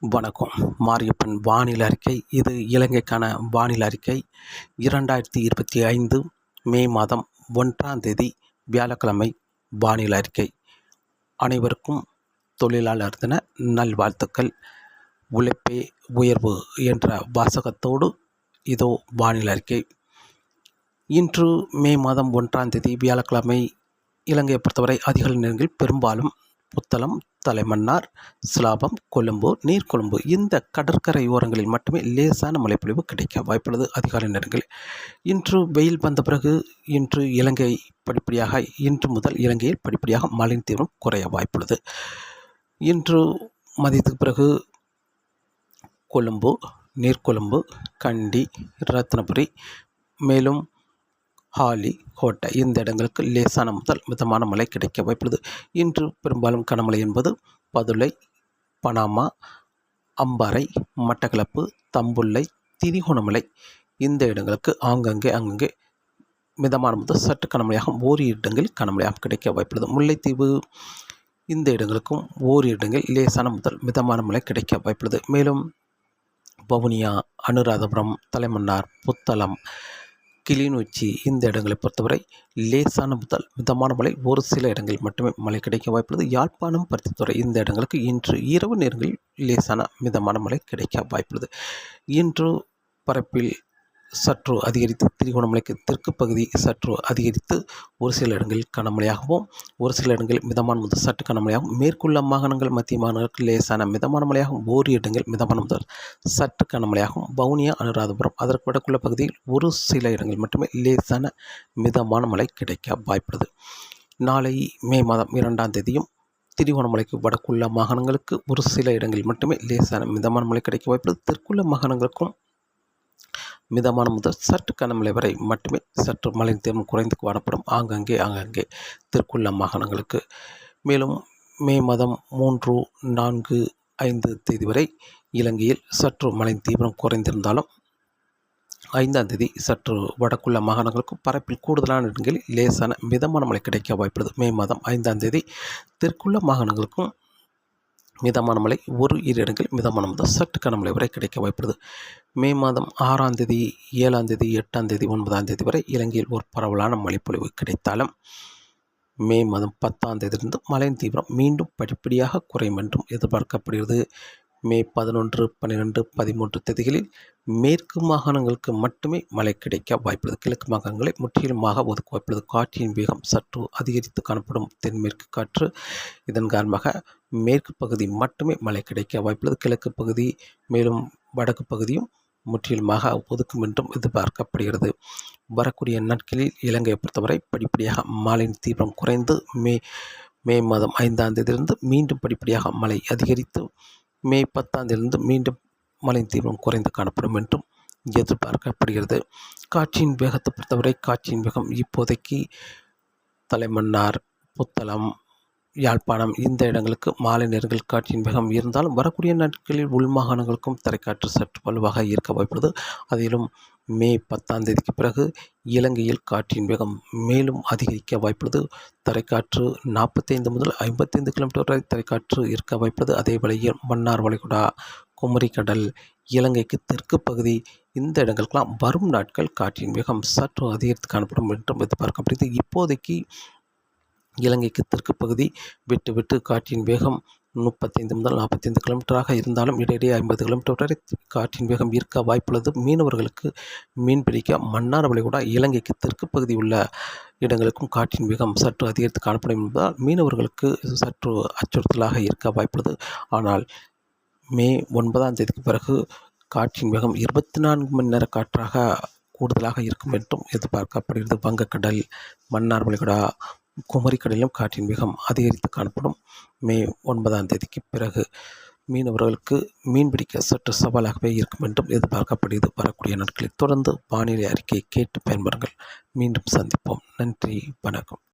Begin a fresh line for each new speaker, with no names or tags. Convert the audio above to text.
வணக்கம். மாரியப்பன் வானிலை அறிக்கை. இது இலங்கைக்கான வானிலை அறிக்கை. இரண்டாயிரத்தி இருபத்தி ஐந்து மே மாதம் ஒன்றாம் தேதி வியாழக்கிழமை வானிலை அறிக்கை. அனைவருக்கும் தொழிலாளர் தின நல்வாழ்த்துக்கள். உழைப்பே உயர்வு என்ற வாசகத்தோடு இதோ வானிலை அறிக்கை. இன்று மே மாதம் ஒன்றாம் தேதி வியாழக்கிழமை இலங்கையை பொறுத்தவரை அதிக நேரங்களில் பெரும்பாலும் புத்தளம் தலைமன்னார் சிலாபம் கொழும்பு நீர்கொழும்பு இந்த கடற்கரை ஓரங்களில் மட்டுமே லேசான மழைப்பொழிவு கிடைக்க வாய்ப்புள்ளது அதிகாலை நேரங்களில். இன்று வெயில் வந்த பிறகு இன்று இலங்கை படிப்படியாக இன்று முதல் இலங்கையில் படிப்படியாக மழையின் தீவிரம் குறைய வாய்ப்புள்ளது. இன்று மதியத்துக்கு பிறகு கொழும்பு நீர்கொழும்பு கண்டி ரத்னபுரி மேலும் ஹாலி கோட்டை. இந்த இடங்களுக்கு லேசான முதல் மிதமான மழை கிடைக்க வாய்ப்புள்ளது. இன்று பெரும்பாலும் கனமழை என்பது பதுளை பனாமா அம்பாறை மட்டக்களப்பு தம்புள்ளை திரிகோணமலை. இந்த இடங்களுக்கு ஆங்கங்கே அங்கங்கே மிதமான முதல் சற்று கனமழையாக ஓரிரு இடங்களில் கனமழையாக கிடைக்க வாய்ப்புள்ளது. முல்லைத்தீவு இந்த இடங்களுக்கும் ஓரிரு இடங்களில் லேசான முதல் மிதமான மழை கிடைக்க வாய்ப்புள்ளது. மேலும் வவுனியா அனுராதபுரம் தலைமன்னார் புத்தளம் கிளிநொச்சி இந்த இடங்களை பொறுத்தவரை லேசான முதல் மிதமான மழை ஒரு சில இடங்களில் மட்டுமே மழை கிடைக்க வாய்ப்புள்ளது. யாழ்ப்பாணம் பருத்தித்துறை இந்த இடங்களுக்கு இன்று இரவு நேரங்களில் லேசான மிதமான மழை கிடைக்க வாய்ப்புள்ளது. இன்று பரப்பில் சற்று அதிகரித்து திரிகோணமலைக்கு தெற்கு பகுதி சற்று அதிகரித்து ஒரு சில இடங்களில் கனமழையாகவும் ஒரு சில இடங்களில் மிதமான முதல் சற்று கனமழையாகவும் மேற்குள்ள மாகாணங்கள் மத்திய மாகாணங்களுக்கு லேசான மிதமான மழையாகவும் ஓரி இடங்கள் மிதமான முதல் சற்று கனமழையாகவும் வவுனியா அனுராதபுரம் அதற்கு வடக்குள்ள பகுதியில் ஒரு சில இடங்கள் மட்டுமே லேசான மிதமான மழை கிடைக்க வாய்ப்புள்ளது. நாளை மே மாதம் இரண்டாம் தேதியும் திரிகோணமலைக்கு வடக்குள்ள மாகாணங்களுக்கு ஒரு சில இடங்களில் மட்டுமே லேசான மிதமான மழை கிடைக்க வாய்ப்புள்ளது. தெற்குள்ள மாகாணங்களுக்கும் மிதமான முதல் சற்று கனமழை வரை மட்டுமே சற்று மழையின் தீவிரம் குறைந்து காணப்படும். ஆங்கங்கே ஆங்கங்கே. திருக்குள்ள மாகாணங்களுக்கு மேலும் மே மாதம் மூன்று நான்கு ஐந்து தேதி வரை இலங்கையில் சற்று மழையின் தீவிரம் குறைந்திருந்தாலும் ஐந்தாம் தேதி சற்று வடக்குள்ள மாகாணங்களுக்கும் பரப்பில் கூடுதலான இடங்களில் லேசான மிதமான மழை கிடைக்க வாய்ப்புள்ளது. மே மாதம் ஐந்தாம் தேதி தெற்குள்ள மாகாணங்களுக்கும் மிதமான மழை ஒரு இரு இடங்களில் மிதமான முதல் சற்று கனமழை வரை கிடைக்க வாய்ப்புள்ளது. மே மாதம் ஆறாம் தேதி ஏழாம் தேதி எட்டாம் தேதி ஒன்பதாம் தேதி வரை இலங்கையில் ஒரு பரவலான மழைப்பொழிவு கிடைத்தாலும் மே மாதம் பத்தாம் தேதியிலிருந்து மழையின் தீவிரம் மீண்டும் படிப்படியாக குறையும் என்றும் எதிர்பார்க்கப்படுகிறது. மே பதினொன்று பன்னிரெண்டு பதிமூன்று தேதிகளில் மேற்கு மாகாணங்களுக்கு மட்டுமே மழை கிடைக்க வாய்ப்புள்ளது. கிழக்கு மாகாணங்களை முற்றிலுமாக ஒதுக்க வாய்ப்புள்ளது காற்றின் வேகம் சற்று அதிகரித்து காணப்படும் தென்மேற்கு காற்று. இதன் காரணமாக மேற்கு பகுதி மட்டுமே மழை கிடைக்க வாய்ப்புள்ளது. கிழக்கு பகுதி மேலும் வடக்கு பகுதியும் முற்றிலுமாக ஒதுக்கும் என்றும் எதிர்பார்க்கப்படுகிறது. வரக்கூடிய நாட்களில் இலங்கையை பொறுத்தவரை படிப்படியாக மழையின் தீவிரம் குறைந்து மே மே மாதம் ஐந்தாம் தேதியிலிருந்து மீண்டும் படிப்படியாக மழை அதிகரித்து மே பத்தாந்திலிருந்து மீண்டும் மழை தீவிரம் குறைந்து காணப்படும் என்றும் எதிர்பார்க்கப்படுகிறது. காட்சியின் வேகத்தை பொறுத்தவரை காட்சியின் வேகம் இப்போதைக்கு தலைமன்னார் புத்தளம் யாழ்ப்பாணம் இந்த இடங்களுக்கு மாலை நேரங்கள் காற்றின் வேகம் இருந்தாலும் வரக்கூடிய நாட்களில் உள் மாகாணங்களுக்கும் தரைக்காற்று சற்று வலுவாக இருக்க வாய்ப்புள்ளது. அதிலும் மே பத்தாம் தேதிக்கு பிறகு இலங்கையில் காற்றின் வேகம் மேலும் அதிகரிக்க வாய்ப்புள்ளது. தரைக்காற்று நாற்பத்தைந்து முதல் ஐம்பத்தைந்து கிலோமீட்டர் வரை தரைக்காற்று இருக்க வாய்ப்புள்ளது. அதே வழியில் மன்னார் வளைகுடா குமரிக்கடல் இலங்கைக்கு தெற்கு பகுதி இந்த இடங்களுக்கெல்லாம் வரும் நாட்கள் காற்றின் வேகம் சற்று அதிகரித்து காணப்படும் என்றும் எதிர்பார்க்கப்படுகிறது. இப்போதைக்கு இலங்கைக்கு தெற்கு பகுதி விட்டு விட்டு காற்றின் வேகம் முப்பத்தைந்து முதல் நாற்பத்தைந்து கிலோமீட்டராக இருந்தாலும் இடையிடையே ஐம்பது கிலோமீட்டர் வரை காற்றின் வேகம் இருக்க வாய்ப்புள்ளது. மீனவர்களுக்கு மீன் பிடிக்க மன்னார் வளைகுடா இலங்கைக்கு தெற்கு பகுதி உள்ள இடங்களுக்கும் காற்றின் வேகம் சற்று அதிகரித்து காணப்படும் என்பதால் மீனவர்களுக்கு சற்று அச்சுறுத்தலாக இருக்க வாய்ப்புள்ளது. ஆனால் மே ஒன்பதாம் தேதிக்கு பிறகு காற்றின் வேகம் இருபத்தி நான்கு மணி நேர காற்றாக கூடுதலாக இருக்கும் என்றும் எதிர்பார்க்கப்படுகிறது. வங்கக்கடல் மன்னார் வளைகுடா குமரிக்கடலிலும் காற்றின் வேகம் அதிகரித்து காணப்படும். மே ஒன்பதாம் தேதிக்கு பிறகு மீனவர்களுக்கு மீன்பிடிக்க சற்று சவாலாகவே இருக்கும் என்றும் எதிர்பார்க்கப்படுகிறது. வரக்கூடிய நாட்களில் தொடர்ந்து வானிலை அறிக்கையை கேட்டு பயன்பெறுங்கள். மீண்டும் சந்திப்போம். நன்றி. வணக்கம்.